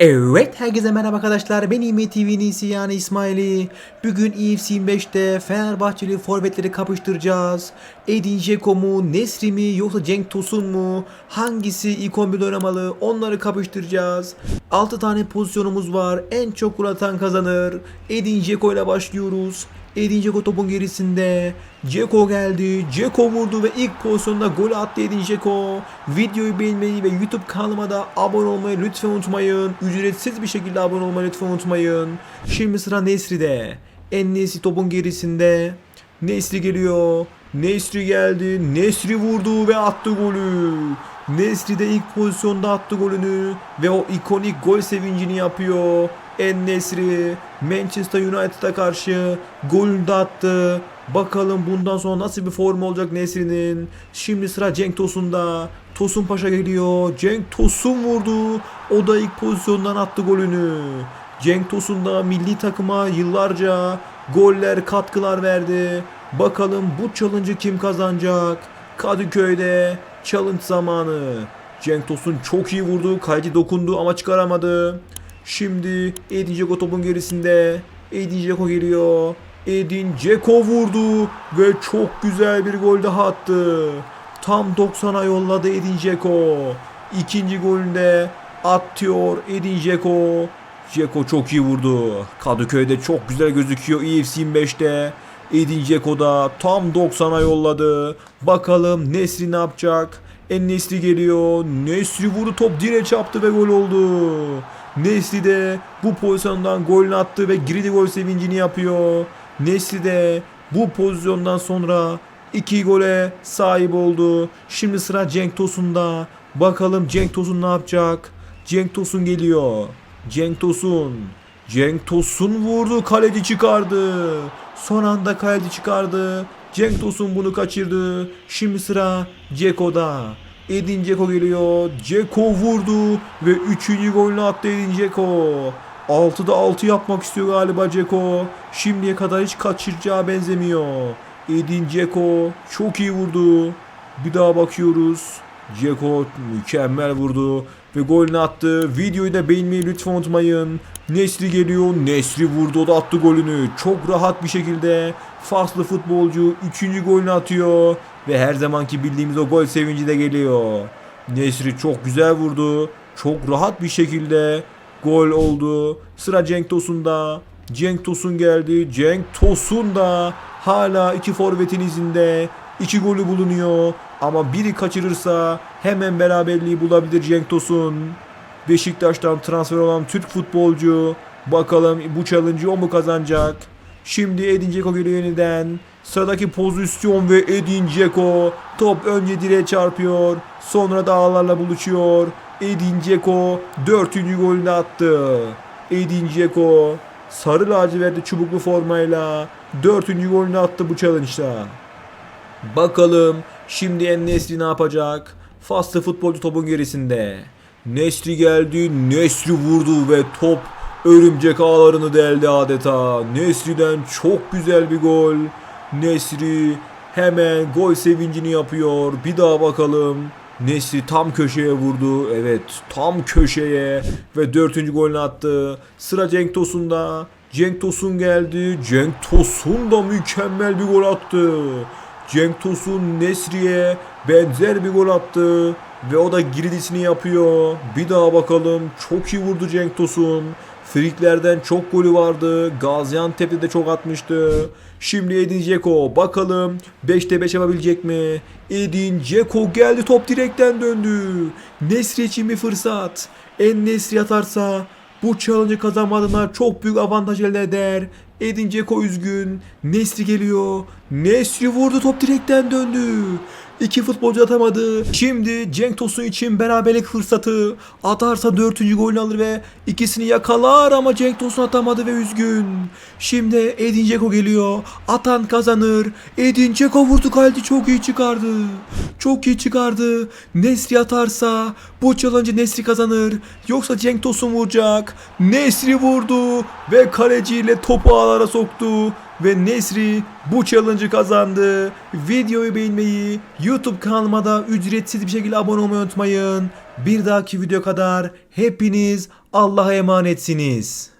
Evet herkese merhaba arkadaşlar. Ben İME TV'nin iyisi yani İsmail'i. Bugün EFC 25'te Fenerbahçeli forvetleri kapıştıracağız. Edin Dzeko mu Nesri mi yoksa Cenk Tosun mu? Hangisi ilk 11'de oynamalı? Onları kapıştıracağız. 6 tane pozisyonumuz var. En çok gol kazanır. Edin Dzeko ile başlıyoruz Edin Dzeko topun gerisinde. Dzeko geldi. Dzeko vurdu ve ilk pozisyonda gol attı Edin Dzeko. Videoyu beğenmeyi ve YouTube kanalıma da abone olmayı lütfen unutmayın. Ücretsiz bir şekilde abone olmayı lütfen unutmayın. Şimdi sıra Nesri'de. En topun gerisinde. Nesri geliyor. Nesri geldi. Nesri vurdu ve attı golü. Nesri de ilk pozisyonda attı golünü ve o ikonik gol sevincini yapıyor. En Nesri Manchester United'a karşı golünü de attı. Bakalım bundan sonra nasıl bir form olacak Nesri'nin. Şimdi sıra Cenk Tosun'da. Tosun Paşa geliyor. Cenk Tosun vurdu. O da ilk pozisyondan attı golünü. Cenk Tosun da milli takıma yıllarca goller, katkılar verdi. Bakalım bu challenge'ı kim kazanacak? Kadıköy'de challenge zamanı. Cenk Tosun çok iyi vurdu. Kaleci dokundu ama çıkaramadı. Şimdi Edin Dzeko topun gerisinde. Edin Dzeko geliyor. Edin Dzeko vurdu ve çok güzel bir gol daha attı. Tam 90'a yolladı Edin Dzeko. İkinci golünde atıyor Edin Dzeko. Dzeko çok iyi vurdu. Kadıköy'de çok güzel gözüküyor EFC 25'te. Edin Dzeko da tam 90'a yolladı. Bakalım Nesri ne yapacak? En geliyor. Nesri vurdu top direğe çarptı ve gol oldu. Nesri de bu pozisyondan golünü attı ve girdi gol sevincini yapıyor. Nesri de bu pozisyondan sonra iki gole sahip oldu. Şimdi sıra Cenk Tosun'da. Bakalım Cenk Tosun ne yapacak? Cenk Tosun geliyor. Cenk Tosun. Cenk Tosun vurdu kaleci çıkardı. Son anda kaleci çıkardı. Cenk Tosun bunu kaçırdı. Şimdi sıra Ceko'da. Edin Dzeko geliyor. Dzeko vurdu ve 3. golünü attı Edin Dzeko. 6'da 6 yapmak istiyor galiba Dzeko. Şimdiye kadar hiç kaçıracağı benzemiyor. Edin Dzeko çok iyi vurdu. Bir daha bakıyoruz. Dzeko mükemmel vurdu ve golünü attı. Videoyu da beğenmeyi lütfen unutmayın. Nesri geliyor. Nesri vurdu o da attı golünü. Çok rahat bir şekilde faslı futbolcu 3. golünü atıyor. Ve her zamanki bildiğimiz o gol sevinci de geliyor. Nesri çok güzel vurdu. Çok rahat bir şekilde gol oldu. Sıra Cenk Tosun'da. Cenk Tosun geldi. Cenk Tosun da hala iki forvetin izinde. İki golü bulunuyor. Ama biri kaçırırsa hemen beraberliği bulabilir Cenk Tosun. Beşiktaş'tan transfer olan Türk futbolcu. Bakalım bu challenge'ı o mu kazanacak? Şimdi Edin Dzeko geliyor yeniden. Sıradaki pozisyon ve Edin Dzeko. Top önce direğe çarpıyor. Sonra da ağlarla buluşuyor. Edin Dzeko dördüncü golünü attı. Edin Dzeko sarı lacivertli çubuklu formayla dördüncü golünü attı bu challenge'da. Bakalım şimdi En Nesri ne yapacak? Faslı futbolcu topun gerisinde. Nesri geldi. Nesri vurdu ve top örümcek ağlarını deldi adeta. Nesri'den çok güzel bir gol. Nesri hemen gol sevincini yapıyor. Bir daha bakalım. Nesri tam köşeye vurdu. Evet tam köşeye ve dördüncü golünü attı. Sıra Cenk Tosun'da. Cenk Tosun geldi. Cenk Tosun da mükemmel bir gol attı. Cenk Tosun Nesri'ye benzer bir gol attı. Ve o da giridisini yapıyor. Bir daha bakalım. Çok iyi vurdu Cenk Tosun. Friklerden çok golü vardı. Gaziantep'te de çok atmıştı. Şimdi Edin Dzeko. Bakalım 5'te 5 yapabilecek mi? Edin Dzeko geldi. Top direkten döndü. Nesri için bir fırsat. En Nesri atarsa bu challenge'ı kazanma adına çok büyük avantaj elde eder. Edin Dzeko üzgün. Nesri geliyor. Nesri vurdu top direkten döndü. İki futbolcu atamadı. Şimdi Cenk Tosun için beraberlik fırsatı. Atarsa dördüncü golünü alır ve ikisini yakalar ama Cenk Tosun atamadı ve üzgün. Şimdi Edin Dzeko geliyor. Atan kazanır. Edin Dzeko vurdu kaleci çok iyi çıkardı. Çok iyi çıkardı. Nesri atarsa bu challenge'ı Nesri kazanır. Yoksa Cenk Tosun vuracak. Nesri vurdu ve kaleciyle topu ağlara soktu. Ve Nesri bu challenge'ı kazandı. Videoyu beğenmeyi, YouTube kanalıma da ücretsiz bir şekilde abone olmayı unutmayın. Bir dahaki video kadar hepiniz Allah'a emanetsiniz.